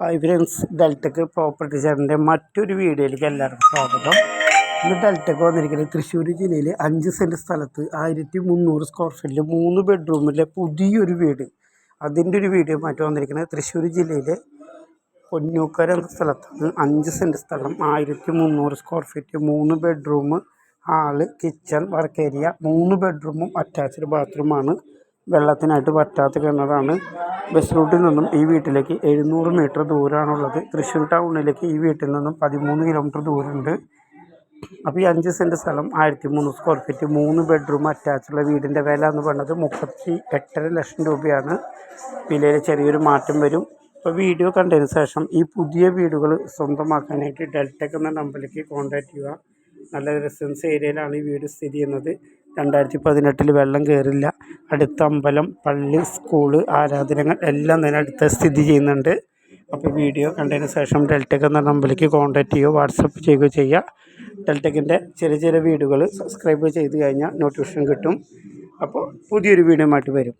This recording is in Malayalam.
ഹായ് ഫ്രണ്ട്സ് ഡെൽറ്റക്ക് പ്രോപ്പർട്ടി ചേട്ടന്റെ മറ്റൊരു വീഡിയോയിലേക്ക് എല്ലാവർക്കും സ്വാഗതം. ഇന്ന് ഡെൽറ്റക്ക് വന്നിരിക്കുന്നത് തൃശ്ശൂർ ജില്ലയിൽ അഞ്ച് സെന്റ് സ്ഥലത്ത് ആയിരത്തി മുന്നൂറ് സ്ക്വയർ ഫീറ്റിൽ മൂന്ന് ബെഡ്റൂമിലെ പുതിയൊരു വീട്. അതിന്റെ ഒരു വീഡിയോ മാറ്റി വന്നിരിക്കുന്നത് തൃശ്ശൂർ ജില്ലയിലെ പൊന്നൂക്കര എന്ന സ്ഥലത്താണ്. അഞ്ച് സെന്റ് സ്ഥലം ആയിരത്തി മുന്നൂറ് സ്ക്വയർ ഫീറ്റ് മൂന്ന് bedroom hall kitchen work area മൂന്ന് ബെഡ്റൂമും അറ്റാച്ച്ഡ് ബാത്റൂമാണ് വെള്ളത്തിനായിട്ട് പറ്റാത്ത കിണറാണ്. ബസ് റൂട്ടിൽ നിന്നും ഈ വീട്ടിലേക്ക് എഴുന്നൂറ് മീറ്റർ ദൂരമാണുള്ളത് തൃശ്ശൂർ ടൗണിലേക്ക് ഈ വീട്ടിൽ നിന്നും പതിമൂന്ന് കിലോമീറ്റർ ദൂരമുണ്ട്. അപ്പോൾ ഈ അഞ്ച് സെന്റ് സ്ഥലം ആയിരത്തി മൂന്ന് സ്ക്വയർ ഫീറ്റ് മൂന്ന് ബെഡ്റൂം അറ്റാച്ചുള്ള വീടിന്റെ വില എന്ന് പറയുന്നത് മുപ്പത്തി എട്ടര ലക്ഷം രൂപയാണ്. വിലയിൽ ചെറിയൊരു മാറ്റം വരും. അപ്പോൾ വീഡിയോ കണ്ടതിന് ശേഷം ഈ പുതിയ വീടുകൾ സ്വന്തമാക്കാനായിട്ട് ഡെൽറ്റെക് എന്ന നമ്പറിലേക്ക് കോൺടാക്റ്റ് ചെയ്യുക. നല്ല റെസിഡൻസ് ഏരിയയിലാണ് ഈ വീട് സ്ഥിതി ചെയ്യുന്നത്. രണ്ടായിരത്തി പതിനെട്ടിൽ വെള്ളം കയറില്ല. അടുത്ത അമ്പലം പള്ളി സ്കൂൾ ആരാധനകൾ എല്ലാം തന്നെ അടുത്ത് സ്ഥിതി ചെയ്യുന്നുണ്ട്. അപ്പോൾ വീഡിയോ കണ്ടതിന് ശേഷം ഡെൽടെക് എന്ന നമ്പറിലേക്ക് കോൺടാക്റ്റ് ചെയ്യുക വാട്സപ്പ് ചെയ്യുകയോ ചെയ്യുക. ഡെൽടെക്കിന്റെ ചെറിയ ചെറിയ വീഡിയോകൾ സബ്സ്ക്രൈബ് ചെയ്ത് കഴിഞ്ഞാൽ നോട്ടിഫിക്കേഷൻ കിട്ടും. അപ്പോൾ പുതിയൊരു വീഡിയോ ആയിട്ട് വരും